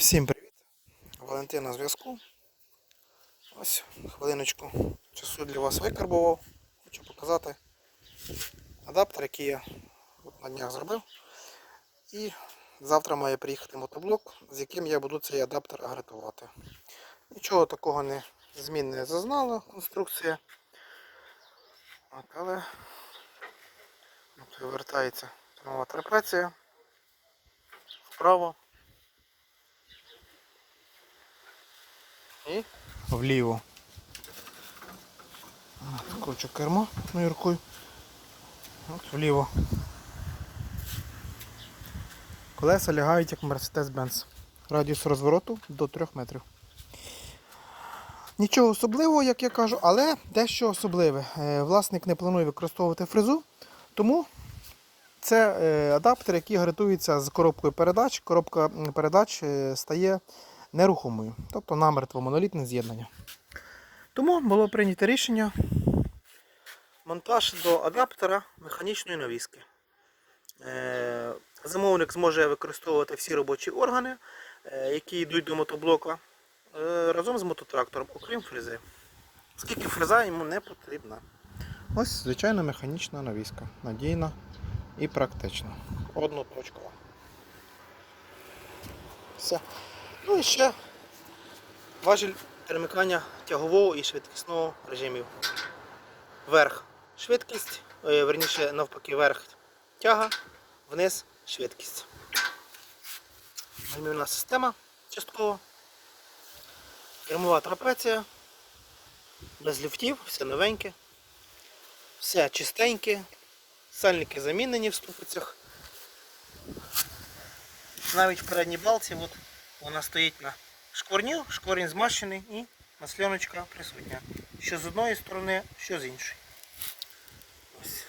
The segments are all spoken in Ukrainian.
Всім привіт! Валентин на зв'язку. Ось хвилиночку часу для вас викарбував. Хочу показати адаптер, який я на днях зробив. І завтра має приїхати мотоблок, з яким я буду цей адаптер агретувати. Нічого такого не змін не зазнала конструкція. От, але от, вивертається нова трапеція вправо. І вліво. Кручу кермо одною рукою. От вліво. Колеса лягають як Mercedes-Benz. Радіус розвороту до 3 метрів. Нічого особливого, як я кажу, але дещо особливе. Е, Власник не планує використовувати фрезу, тому це е, адаптер, який гарантується з коробкою передач. Коробка передач е, стає нерухомою, тобто намертво монолітне з'єднання. Тому було прийнято рішення монтаж до адаптера механічної навіски. Е, Замовник зможе використовувати всі робочі органи, е, які йдуть до мотоблока, е, разом з мототрактором, окрім фрези. Оскільки фреза йому не потрібна. Ось звичайна механічна навіска. Надійна і практична. Одноточкова. Все. Ну і ще важіль перемикання тягового і швидкісного режимів. Вверх швидкість, е, верніше навпаки, вверх тяга, вниз швидкість. Гальмівна система частково. Кермова трапеція. Без люфтів, все новеньке. Все чистеньке. Сальники замінені в ступицях. Навіть в передній балці от, вона стоїть на шкварні, шкворінь змащений і масляночка присутня. Що з одної сторони, що з іншої. Ось.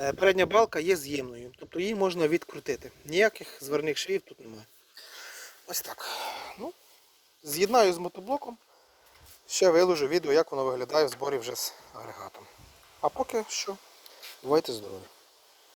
Е, Передня балка є з'ємною, тобто її можна відкрутити. Ніяких зверних швів тут немає. Ось так. Ну, з'єднаю з мотоблоком. Ще виложу відео, як воно виглядає в зборі вже з агрегатом. А поки що, бувайте здорові.